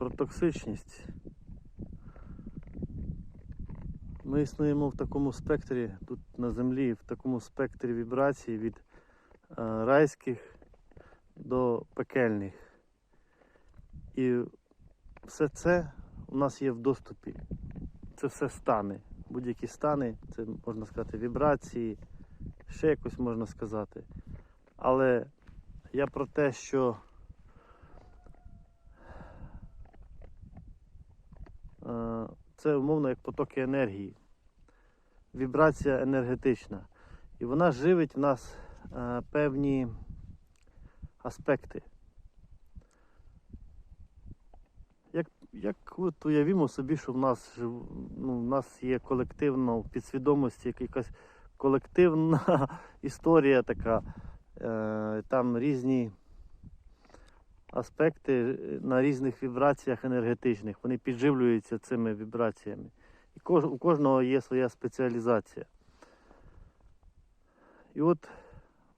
про токсичність. Ми існуємо в такому спектрі тут на землі, в такому спектрі вібрацій від е, райських до пекельних. І все це у нас є в доступі. Це все стани. Будь-які стани, це можна сказати вібрації, ще якось можна сказати. Але я про те, що е, це умовно як потоки енергії, вібрація енергетична. І вона живить в нас е, певні аспекти. Як, як от уявімо собі, що в нас, ну, в нас є колективно в підсвідомості якась колективна історія така, е, там різні аспекти е, на різних вібраціях енергетичних. Вони підживлюються цими вібраціями. І у кожного є своя спеціалізація. І от,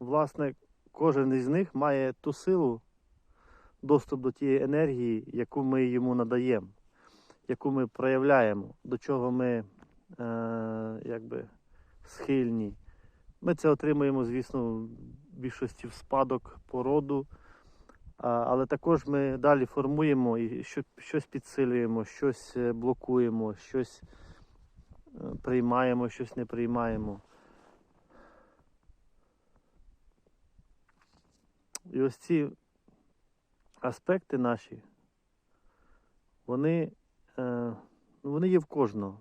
власне, кожен із них має ту силу, доступ до тієї енергії, яку ми йому надаємо, яку ми проявляємо, до чого ми е, якби, схильні. Ми це отримуємо, звісно, в більшості в спадок породу, а, але також ми далі формуємо і щось підсилюємо, щось е, блокуємо, щось е, приймаємо, щось не приймаємо. І ось ці аспекти наші, вони, е, вони є в кожного.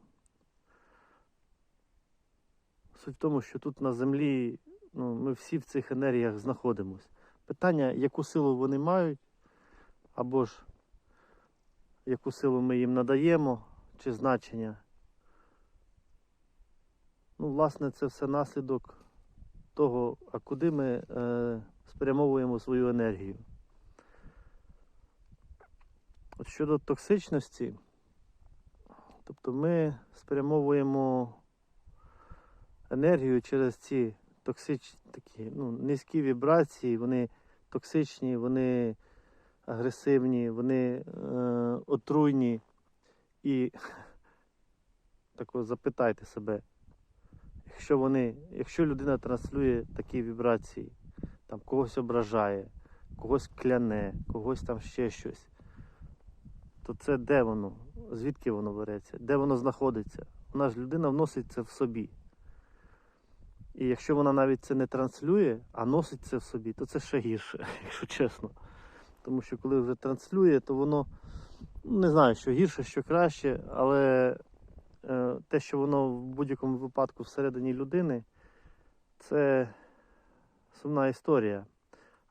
Суть в тому, що тут на землі ну, ми всі в цих енергіях знаходимося. Питання, яку силу вони мають, або ж яку силу ми їм надаємо, чи значення. Ну, власне, це все наслідок того, а куди ми е, спрямовуємо свою енергію. От щодо токсичності, тобто ми спрямовуємо енергію через ці токсичні такі, ну, низькі вібрації, вони токсичні, вони агресивні, вони е, отруйні. І так от запитайте себе, якщо вони, якщо людина транслює такі вібрації, там когось ображає, когось кляне, когось там ще щось, то це де воно? Звідки воно береться? Де воно знаходиться? Вона ж людина вносить це в собі. І якщо вона навіть це не транслює, а носить це в собі, то це ще гірше, якщо чесно. Тому що коли вже транслює, то воно ну, не знаю, що гірше, що краще, але е, те, що воно в будь-якому випадку всередині людини, це сумна історія.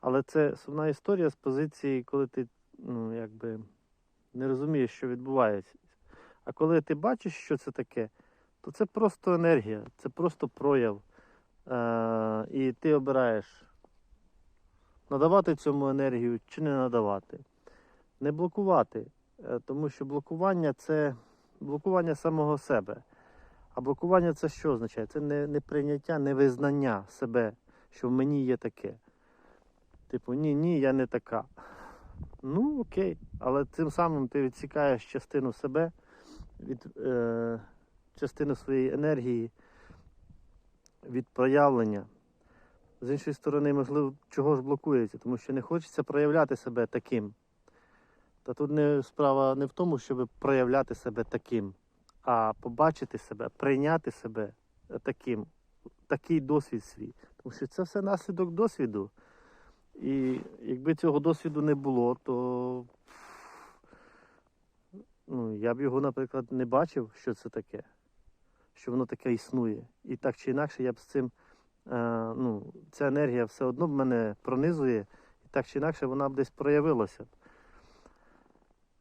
Але це сумна історія з позиції, коли ти ну, якби не розумієш, що відбувається. А коли ти бачиш, що це таке, то це просто енергія, це просто прояв. Е, і ти обираєш надавати цьому енергію чи не надавати. Не блокувати, е, тому що блокування це блокування самого себе. А блокування це що означає? Це не, не прийняття, не визнання себе, що в мені є таке. Типу, ні, ні, я не така. Ну, окей. Але цим самим ти відсікаєш частину себе від е, частину своєї енергії від проявлення. З іншої сторони, можливо, чого ж блокується, тому що не хочеться проявляти себе таким. Та тут не справа не в тому, щоб проявляти себе таким, а побачити себе, прийняти себе таким, такий досвід свій. Тому що це все наслідок досвіду. І якби цього досвіду не було, то ну, я б його, наприклад, не бачив, що це таке, що воно таке існує. І так чи інакше я б з цим, е, ну, ця енергія все одно б мене пронизує, і так чи інакше вона б десь проявилася.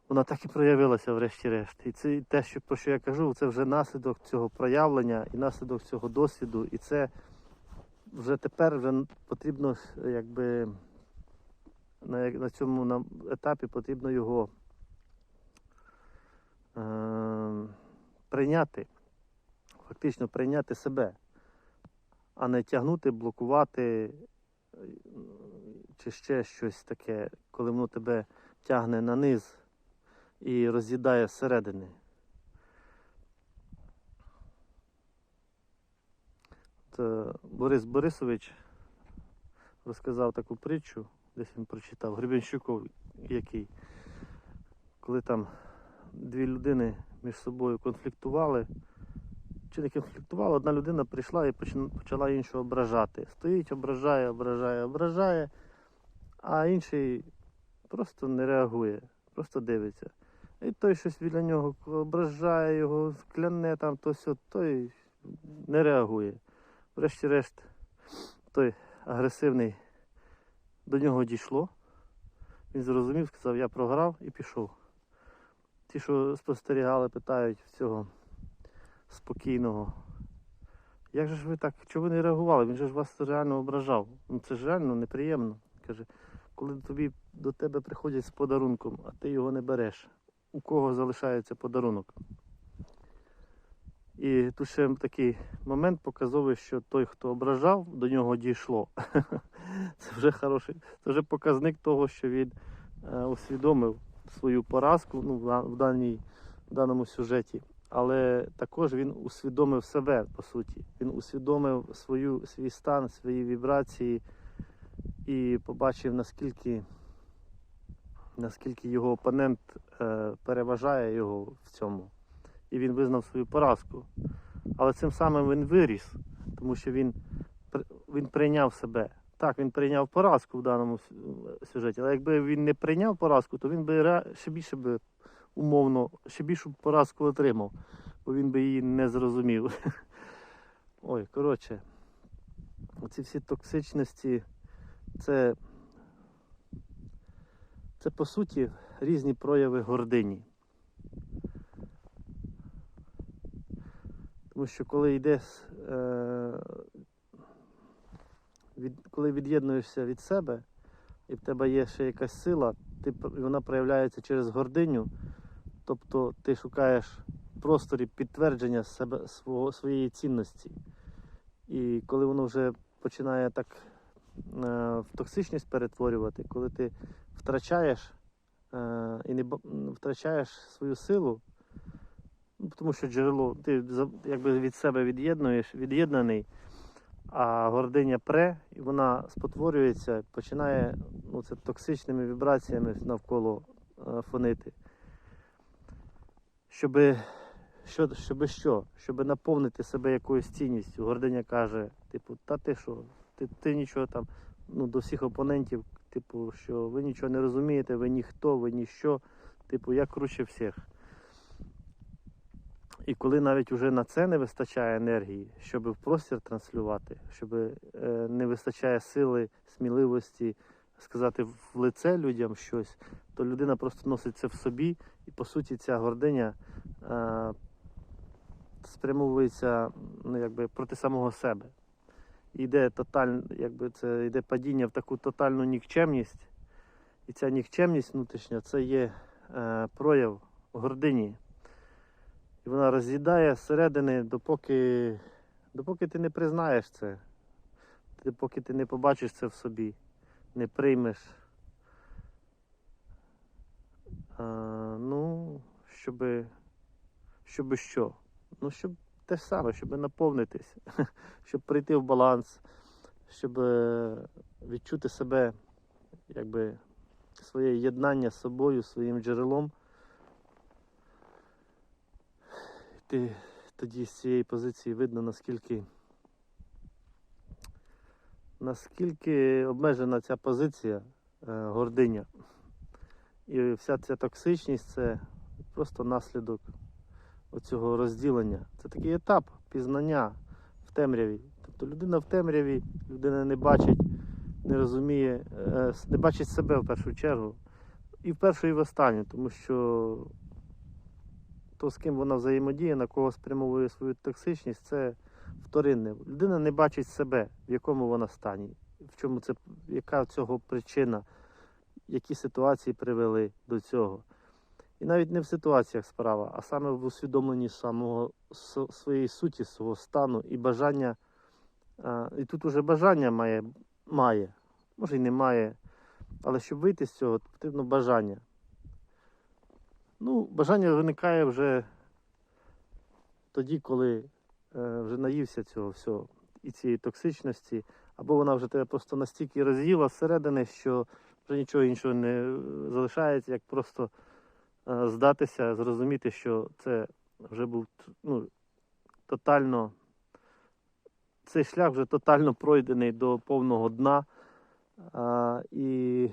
Вона так і проявилася, врешті-решт. І це те, що, про що я кажу, це вже наслідок цього проявлення і наслідок цього досвіду. І це вже тепер вже потрібно якби на, на цьому на етапі потрібно його е, прийняти, фактично прийняти себе, а не тягнути, блокувати е, чи ще щось таке, коли воно тебе тягне на низ, і роз'їдає зсередини. От, Борис Борисович розказав таку притчу, десь він прочитав, Гребенщиков який, коли там дві людини між собою конфліктували, не конфліктували, одна людина прийшла і почала іншу ображати. Стоїть, ображає, ображає, ображає, а інший просто не реагує, просто дивиться. І той щось біля нього ображає його, кляне там, то сьо, той не реагує. Врешті-решт, той агресивний до нього дійшло. Він зрозумів, сказав, я програв і пішов. Ті, що спостерігали, питають в цього спокійного. Як же ж ви так, чого ви не реагували? Він же ж вас реально ображав. Ну це ж реально неприємно. Каже, коли тобі до тебе приходять з подарунком, а ти його не береш, у кого залишається подарунок? І тут ще такий момент показовий, що той, хто ображав, до нього дійшло. Це вже хороший, це вже показник того, що він е, усвідомив свою поразку ну, в, даній, в даному сюжеті. Але також він усвідомив себе, по суті. Він усвідомив свою, свій стан, свої вібрації і побачив, наскільки, наскільки його опонент е, переважає його в цьому. І він визнав свою поразку. Але цим самим він виріс, тому що він, він прийняв себе. Так, він прийняв поразку в даному сюжеті, але якби він не прийняв поразку, то він би ще більше би умовно, ще більшу поразку отримав, бо він би її не зрозумів. Ой, коротше, оці всі токсичності, це, це по суті різні прояви гордині. Тому що коли йде, е, коли від'єднуєшся від себе, і в тебе є ще якась сила, ти, вона проявляється через гординю, тобто ти шукаєш в просторі підтвердження себе, свого, своєї цінності. І коли воно вже починає так е, в токсичність перетворювати, коли ти втрачаєш е, і не втрачаєш свою силу, Ну, тому що джерело, ти якби від себе від'єднуєш, від'єднаний, а гординя пре, і вона спотворюється, починає ну, це токсичними вібраціями навколо е, фонити. Щоби, що, щоби що? Щоби наповнити себе якоюсь цінністю. Гординя каже, типу, та ти що, ти, ти нічого там, ну, до всіх опонентів, типу, що ви нічого не розумієте, ви ніхто, ви ніщо, типу, я круче всіх. І коли навіть вже на це не вистачає енергії, щоб в простір транслювати, щоб е, не вистачає сили, сміливості сказати в лице людям щось, то людина просто носить це в собі, і по суті ця гординя е, спрямовується ну, якби, проти самого себе. Йде тоталь, якби це йде падіння в таку тотальну нікчемність. І ця нікчемність внутрішня це є е, прояв гордині. І вона роз'їдає зсередини, допоки, допоки ти не признаєш це, допоки ти не побачиш це в собі, не приймеш. А, ну, щоби, щоби що? Ну, щоб те ж саме, щоб наповнитись, щоб прийти в баланс, щоб е, відчути себе, якби своє єднання з собою, своїм джерелом. Ти тоді з цієї позиції видно, наскільки, наскільки обмежена ця позиція е, гординя. І вся ця токсичність це просто наслідок оцього розділення. Це такий етап пізнання в темряві. Тобто людина в темряві, людина не бачить, не розуміє, е, не бачить себе в першу чергу. І в першу, і в останню, тому що то, з ким вона взаємодіє, на кого спрямовує свою токсичність, це вторинне. Людина не бачить себе, в якому вона стані, в чому це, яка цього причина, які ситуації привели до цього. І навіть не в ситуаціях справа, а саме в усвідомленні самого своєї суті, свого стану і бажання. І тут уже бажання має, має, може й немає, але щоб вийти з цього, потрібно бажання. Ну, бажання виникає вже тоді, коли е, вже наївся цього всього і цієї токсичності, або вона вже тебе просто настільки роз'їла зсередини, що вже нічого іншого не е, залишається, як просто е, здатися, зрозуміти, що це вже був ну, тотально. Цей шлях вже тотально пройдений до повного дна, а, і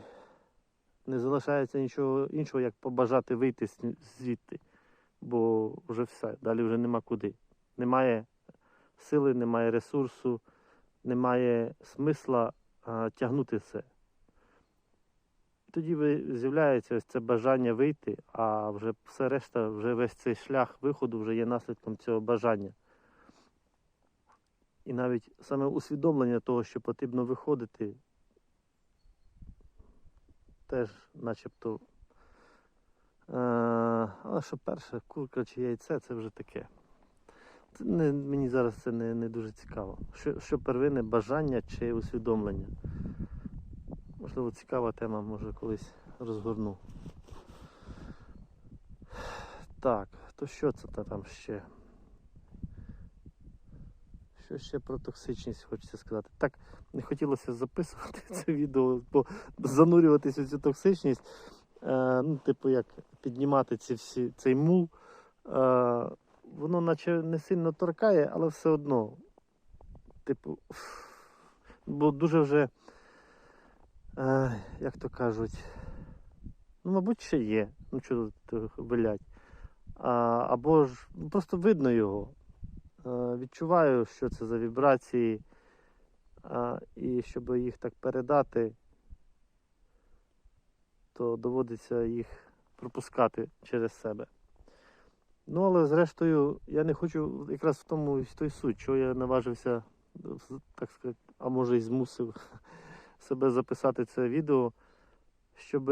не залишається нічого іншого, як побажати вийти звідти, бо вже все, далі вже нема куди. Немає сили, немає ресурсу, немає смисла а, тягнути це. Тоді з'являється ось це бажання вийти, а вже все решта, вже весь цей шлях виходу вже є наслідком цього бажання. І навіть саме усвідомлення того, що потрібно виходити, теж начебто. Е, але що перше, курка чи яйце, це вже таке. Це не, мені зараз це не, не дуже цікаво. Що, що первинне бажання чи усвідомлення? Можливо, цікава тема, може колись розгорну. Так, то що це там ще? Що ще про токсичність хочеться сказати? Так, не хотілося записувати це відео, бо занурюватися в цю токсичність. Е, ну, типу, як піднімати ці всі, цей мул. Е, воно наче не сильно торкає, але все одно. Типу, бо дуже вже, е, як то кажуть, ну, мабуть, ще є. Ну, що тут вилять. А, або ж ну, просто видно його. Е, відчуваю, що це за вібрації, і щоб їх так передати, то доводиться їх пропускати через себе. Ну, але зрештою, я не хочу якраз в тому і той суть, що я наважився, так сказати, а може і змусив себе записати це відео, щоб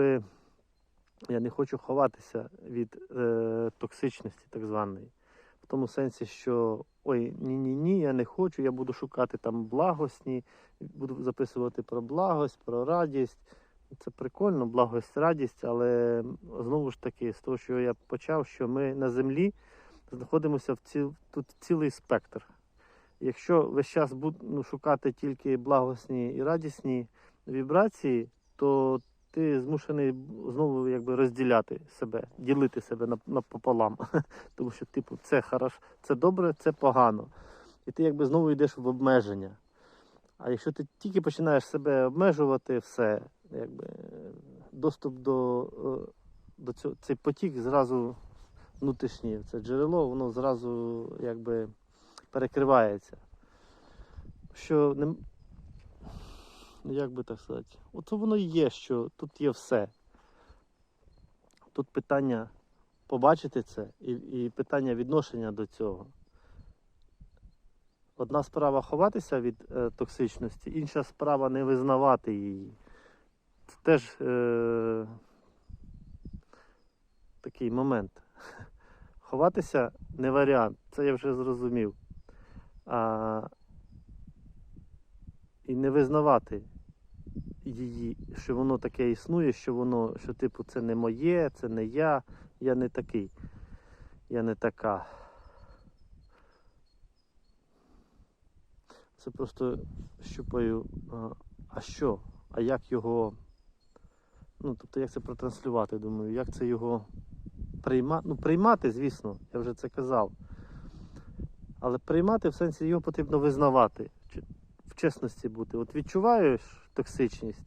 я не хочу ховатися від е, токсичності, так званої. В тому сенсі, що ой, ні-ні ні, я не хочу, я буду шукати там благосні, буду записувати про благость, про радість. Це прикольно, благость, радість, але знову ж таки, з того, що я почав, що ми на землі знаходимося в ціл, тут цілий спектр. Якщо весь час буд, ну, шукати тільки благосні і радісні вібрації, то ти змушений знову якби розділяти себе, ділити себе на- напополам. Тому що, типу, це хорош, це добре, це погано. І ти якби знову йдеш в обмеження. А якщо ти тільки починаєш себе обмежувати, все, якби доступ до, е, до цього, цей потік зразу внутрішній, це джерело, воно зразу якби перекривається. Що як би так сказати, от воно є, що тут є все. Тут питання побачити це і, і питання відношення до цього. Одна справа ховатися від е, токсичності, інша справа не визнавати її. Це теж е, такий момент. Ховатися не варіант, це я вже зрозумів. А, і не визнавати її, що воно таке існує, що воно, що типу це не моє, це не я, я не такий, я не така. Це просто щупаю, а, що? А як його. Ну, тобто, як це протранслювати, думаю, як це його приймати. Ну, приймати, звісно, я вже це казав. Але приймати в сенсі його потрібно визнавати, в чесності бути. От відчуваєш токсичність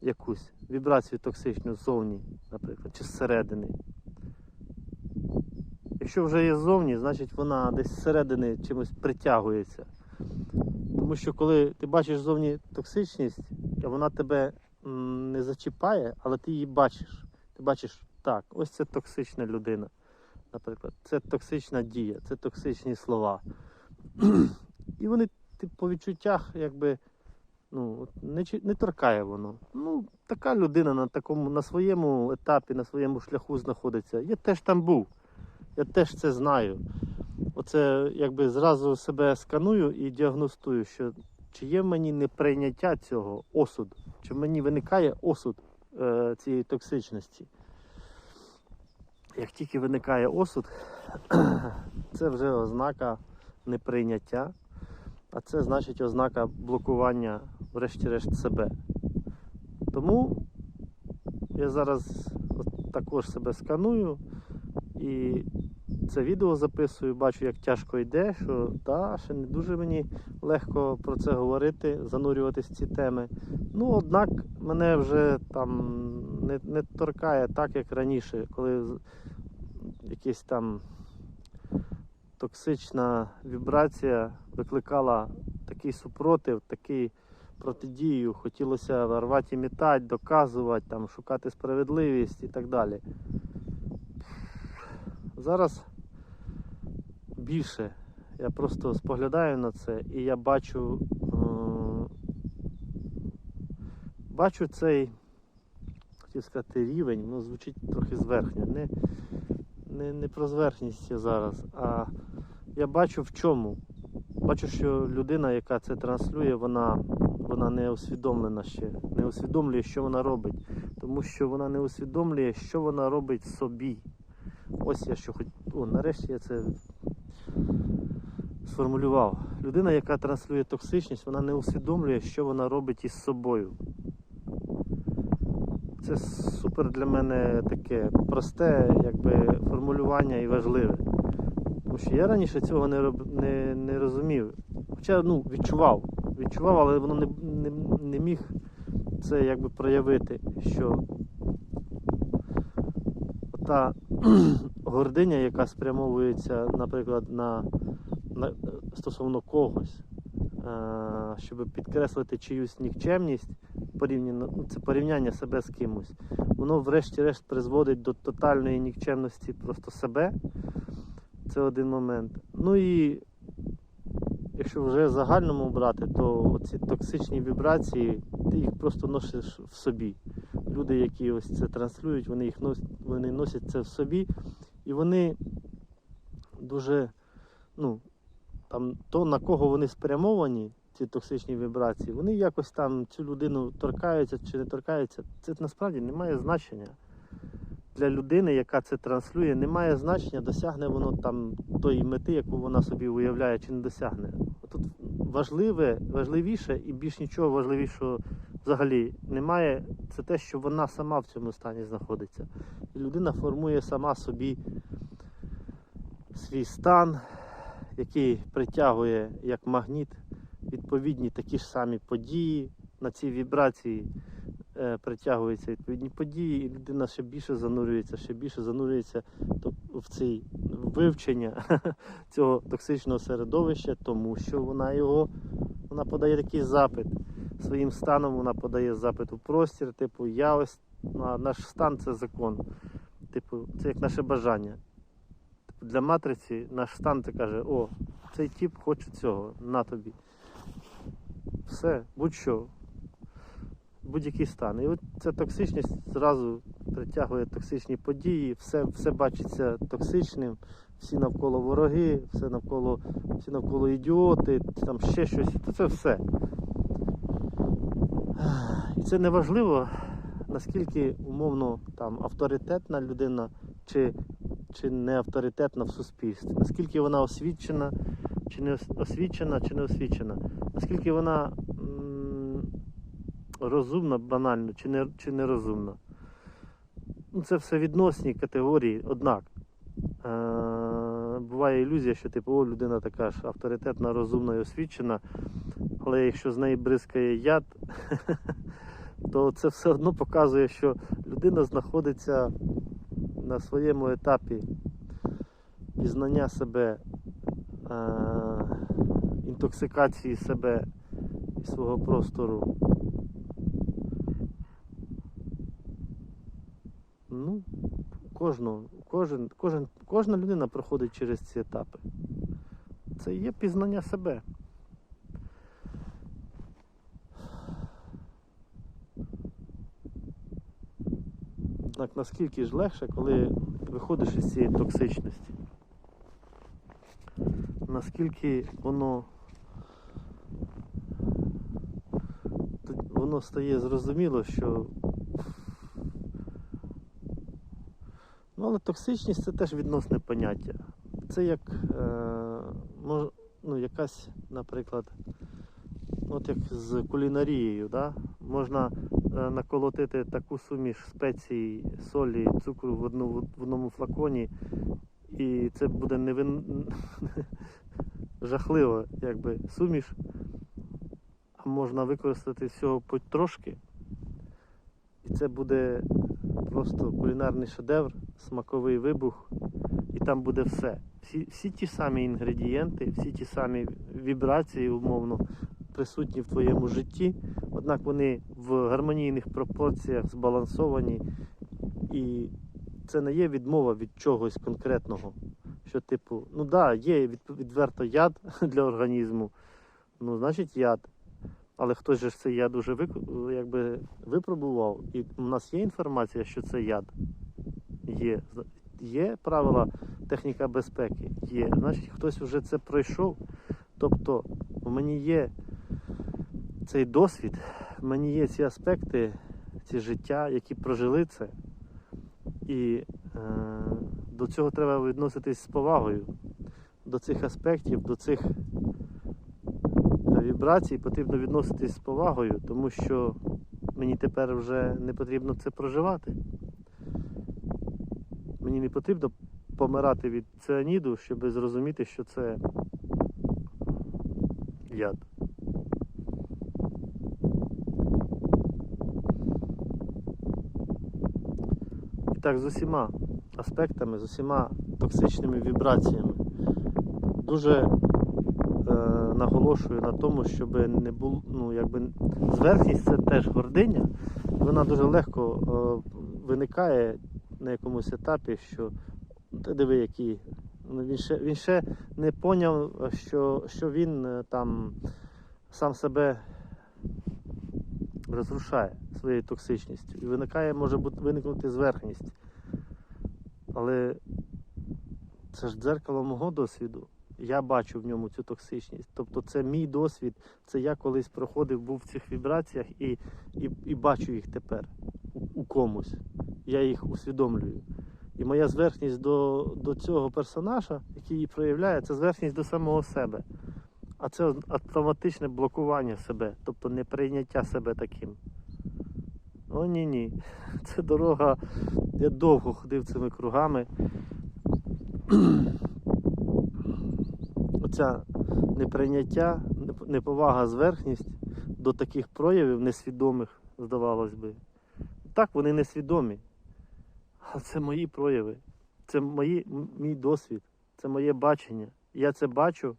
якусь, вібрацію токсичну ззовні, наприклад, чи зсередини. Якщо вже є ззовні, значить вона десь зсередини чимось притягується. Тому що коли ти бачиш зовні токсичність, вона тебе не зачіпає, але ти її бачиш. Ти бачиш, так, ось це токсична людина, наприклад, це токсична дія, це токсичні слова. І вони ти, по відчуттях, якби ну, не, не торкає воно. Ну, така людина на такому, на своєму етапі, на своєму шляху знаходиться. Я теж там був. Я теж це знаю. Оце якби зразу себе сканую і діагностую, що чи є в мені неприйняття цього осуд, чи в мені виникає осуд е, цієї токсичності. як тільки виникає осуд, це вже ознака неприйняття, а це значить ознака блокування, врешті-решт, себе. Тому я зараз також себе сканую і це відео записую, бачу, як тяжко йде, що да, ще не дуже мені легко про це говорити, занурюватись в ці теми. Ну, однак мене вже там не, не торкає так, як раніше, коли якась там токсична вібрація викликала такий супротив, такий протидію, хотілося рвати і мітати, доказувати, там, шукати справедливість і так далі. Зараз більше. Я просто споглядаю на це і я бачу, е, бачу цей, хотів сказати, рівень, ну звучить трохи зверхньо. Не, не, не про зверхність зараз, а я бачу в чому. Бачу, що людина, яка це транслює, вона, вона не усвідомлена ще, не усвідомлює, що вона робить. Тому що вона не усвідомлює, що вона робить собі. Ось я що хоч. О, нарешті я це сформулював. Людина, яка транслює токсичність, вона не усвідомлює, що вона робить із собою. Це супер для мене таке просте якби, формулювання і важливе. Тому що я раніше цього не, не, не розумів. Хоча ну, відчував. Відчував, але воно не, не, не міг це якби проявити, що та гординя, яка спрямовується, наприклад, на, на стосовно когось, е, щоб підкреслити чиюсь нікчемність, порівняно, ну, це порівняння себе з кимось, воно врешті-решт призводить до тотальної нікчемності просто себе. Це один момент. Ну і якщо вже в загальному брати, то ці токсичні вібрації, ти їх просто носиш в собі. Люди, які ось це транслюють, вони їх носять, вони носять це в собі, і вони дуже, ну, там, то на кого вони спрямовані, ці токсичні вібрації, вони якось там цю людину торкаються чи не торкаються. Це насправді не має значення. Для людини, яка це транслює, немає значення, досягне воно там тої мети, яку вона собі уявляє, чи не досягне. Тут важливе, важливіше і більш нічого важливішого взагалі немає. Це те, що вона сама в цьому стані знаходиться. І людина формує сама собі свій стан, який притягує як магніт відповідні такі ж самі події на ці вібрації притягуються відповідні події, і людина ще більше занурюється, ще більше занурюється в цей вивчення цього токсичного середовища, тому що вона його вона подає такий запит. Своїм станом вона подає запит у простір, типу, я ось наш стан це закон. Типу, це як наше бажання. Типу, для матриці наш стан це каже, о, цей тип хоче цього, на тобі. Все, будь-що будь-який стан. І от ця токсичність зразу притягує токсичні події, все, все бачиться токсичним, всі навколо вороги, все навколо, всі навколо ідіоти, там ще щось. Та це все. І це не важливо, наскільки умовно там авторитетна людина чи, чи не авторитетна в суспільстві, наскільки вона освічена, чи не освічена, чи не освічена, наскільки вона розумна банально чи не, чи нерозумна. Ну, це все відносні категорії, однак. Е, буває ілюзія, що типу, о, людина така ж авторитетна, розумна і освічена, але якщо з неї бризкає яд, то це все одно показує, що людина знаходиться на своєму етапі пізнання себе, е, інтоксикації себе і свого простору. Ну, кожного, кожен, кожен, кожна людина проходить через ці етапи. Це є пізнання себе. Однак наскільки ж легше, коли виходиш із цієї токсичності? Наскільки воно воно стає зрозуміло, що Ну, але токсичність це теж відносне поняття. Це як е, мож, ну, якась, наприклад, от як з кулінарією. Да? Можна е, наколотити таку суміш спецій, солі, цукру в, одну, в одному флаконі, і це буде невин... жахливо, якби суміш. А можна використати всього потрошки. І це буде просто кулінарний шедевр, смаковий вибух, і там буде все. Всі, всі ті самі інгредієнти, всі ті самі вібрації, умовно, присутні в твоєму житті, однак вони в гармонійних пропорціях збалансовані, і це не є відмова від чогось конкретного. Що, типу, ну да, є від- відверто яд для організму, ну, значить яд. Але хтось же ж цей яд уже якби випробував, і у нас є інформація, що це яд. Є. Є правила техніка безпеки. Є. Значить, хтось вже це пройшов. Тобто, у мені є цей досвід, в мені є ці аспекти, ці життя, які прожили це. І е, до цього треба відноситись з повагою. До цих аспектів, до цих вібрацій потрібно відноситись з повагою, тому що мені тепер вже не потрібно це проживати. Мені не потрібно помирати від цианіду, щоб зрозуміти, що це яд. І так з усіма аспектами, з усіма токсичними вібраціями. Дуже е, наголошую на тому, щоб не було, ну, якби зверхність це теж гординя. Вона дуже легко е, виникає на якомусь етапі, що ти диви, який. Ну, Він ще, він ще не поняв, що, що він е, там сам себе розрушає своєю токсичністю. І виникає, може бути виникнути зверхність. Але це ж дзеркало мого досвіду. Я бачу в ньому цю токсичність. Тобто це мій досвід, це я колись проходив, був в цих вібраціях і, і, і бачу їх тепер у, у комусь. Я їх усвідомлюю. І моя зверхність до, до цього персонажа, який її проявляє, це зверхність до самого себе. А це автоматичне блокування себе, тобто неприйняття себе таким. О, ні, ні. Це дорога. Я довго ходив цими кругами. Оця неприйняття, неповага, зверхність до таких проявів несвідомих, здавалось би. Так, вони несвідомі. Це мої прояви. Це мої, мій досвід, це моє бачення. Я це бачу,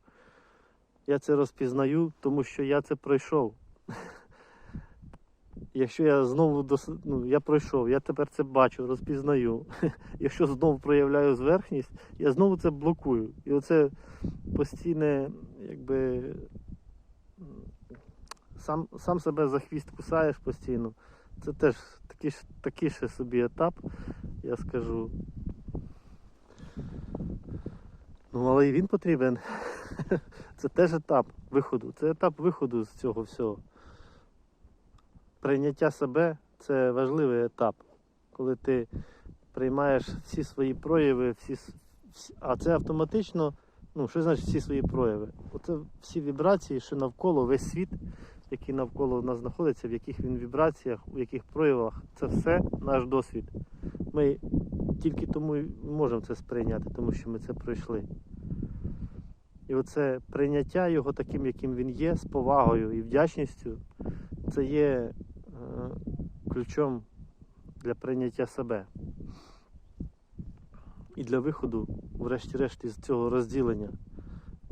я це розпізнаю, тому що я це пройшов. Якщо я знову дос... ну, я пройшов, я тепер це бачу, розпізнаю. Якщо знову проявляю зверхність, я знову це блокую. І оце постійне, якби сам, сам себе за хвіст кусаєш постійно. Це теж такий, такий ще собі етап, я скажу. Ну, але і він потрібен. Це теж етап виходу. Це етап виходу з цього всього. Прийняття себе це важливий етап, коли ти приймаєш всі свої прояви, всі а це автоматично, ну, що значить всі свої прояви? Оце всі вібрації, що навколо, весь світ, який навколо нас знаходиться, в яких він вібраціях, у яких проявах, це все наш досвід. Ми тільки тому і можемо це сприйняти, тому що ми це пройшли. І оце прийняття його таким, яким він є, з повагою і вдячністю, це є е, ключом для прийняття себе. І для виходу, врешті-решт, із цього розділення,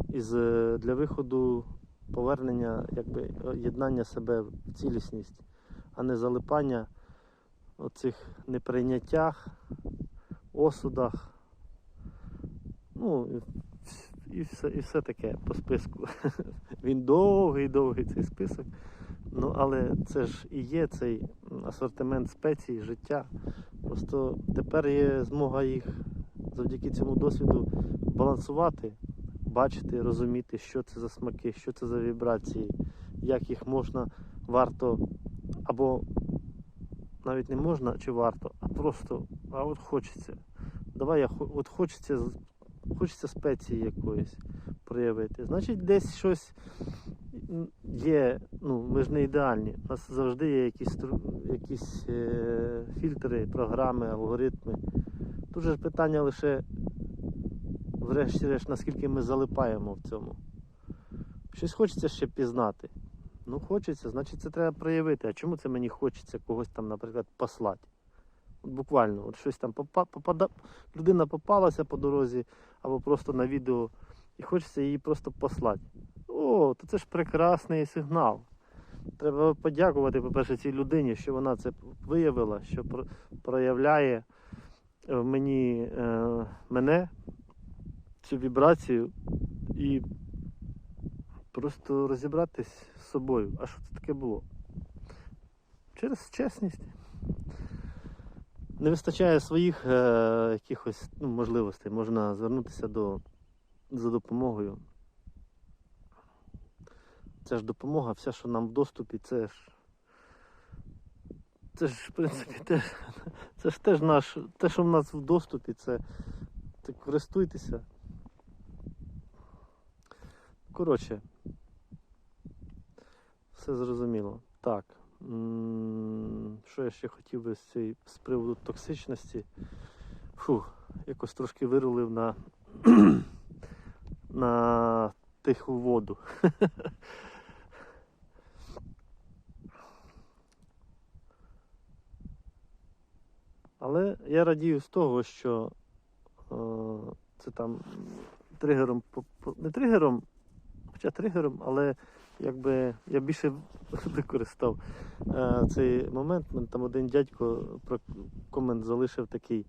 із, е, для виходу повернення, якби е, єднання себе в цілісність, а не залипання оцих неприйняттях, осудах. Ну, і все, і все таке по списку. Він довгий, довгий цей список. Ну, але це ж і є цей асортимент спецій, життя. Просто тепер є змога їх завдяки цьому досвіду балансувати, бачити, розуміти, що це за смаки, що це за вібрації, як їх можна, варто, або навіть не можна чи варто, а просто, а от хочеться. давай я от хочеться, хочеться спеції якоїсь проявити. Значить, десь щось є, ну, ми ж не ідеальні. У нас завжди є якісь, якісь е, фільтри, програми, алгоритми. Тут же ж питання лише, врешті-решт, наскільки ми залипаємо в цьому. Щось хочеться ще пізнати. Ну, хочеться, значить це треба проявити. А чому це мені хочеться когось там, наприклад, послати? От буквально, от щось там попа- попада... людина попалася по дорозі або просто на відео, і хочеться її просто послати. О, то це ж прекрасний сигнал. Треба подякувати, по-перше, цій людині, що вона це виявила, що про- проявляє в мені е, мене, цю вібрацію, і просто розібратись з собою. А що це таке було? Через чесність. Не вистачає своїх е, якихось ну, можливостей. Можна звернутися до, за допомогою. Це ж допомога, все, що нам в доступі, це ж. Це ж, в принципі, теж, це ж теж наш, те, що в нас в доступі, це, це користуйтеся. Коротше, все зрозуміло. Так. Що я ще хотів би з, цієї, з приводу токсичності? Фух, якось трошки вирулив на, на тиху воду. Але я радію з того, що е, це там тригером, не тригером, хоча тригером, але якби я більше використав е, цей момент. Там один дядько про комент залишив такий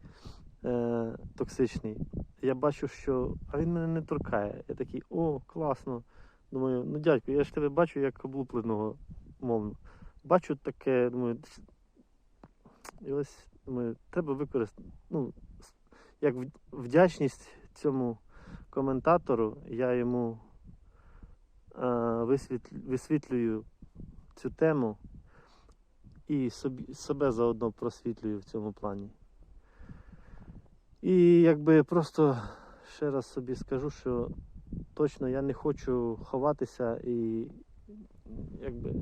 е, токсичний. Я бачу, що. А він мене не торкає. Я такий, о, класно. Думаю, ну дядько, я ж тебе бачу як облупленого мовно. Бачу таке, думаю, і ось треба використати. Ну, як вдячність цьому коментатору, я йому е, висвітлю, висвітлюю цю тему і собі, себе заодно просвітлюю в цьому плані. І якби просто ще раз собі скажу, що точно я не хочу ховатися і якби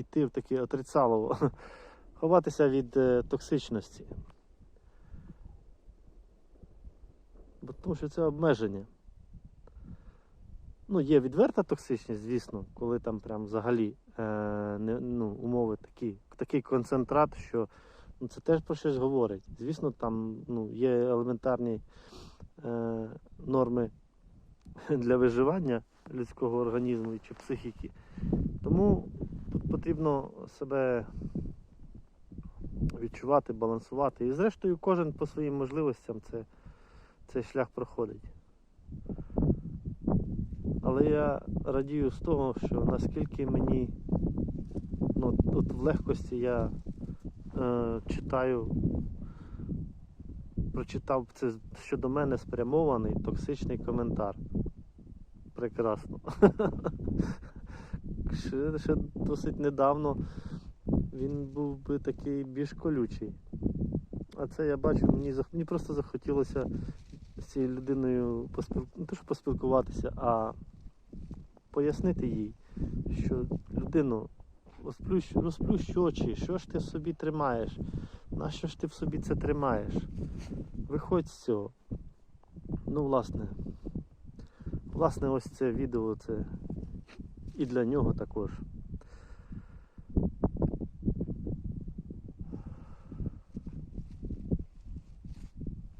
йти в таке отрицалово, ховатися від е, токсичності. Бо тому що це обмеження. Ну, є відверта токсичність, звісно, коли там прям взагалі е, не, ну, умови такі, такий концентрат, що ну, це теж про щось говорить. Звісно, там ну, є елементарні е, норми для виживання людського організму чи психіки. Тому потрібно себе відчувати, балансувати. І зрештою кожен по своїм можливостям це, цей шлях проходить. Але я радію з того, що наскільки мені ну, от в легкості я е, читаю, прочитав це щодо мене спрямований токсичний коментар. Прекрасно. Ще, ще досить недавно він був би такий більш колючий. А це я бачу, мені, мені просто захотілося з цією людиною поспіл... не то, що поспілкуватися, а пояснити їй, що людину розплющ... розплющ очі, що ж ти в собі тримаєш? Нащо ж ти в собі це тримаєш? Виходь з цього. Ну, власне, власне, ось це відео це і для нього також.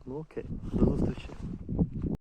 Ну окей, до зустрічі.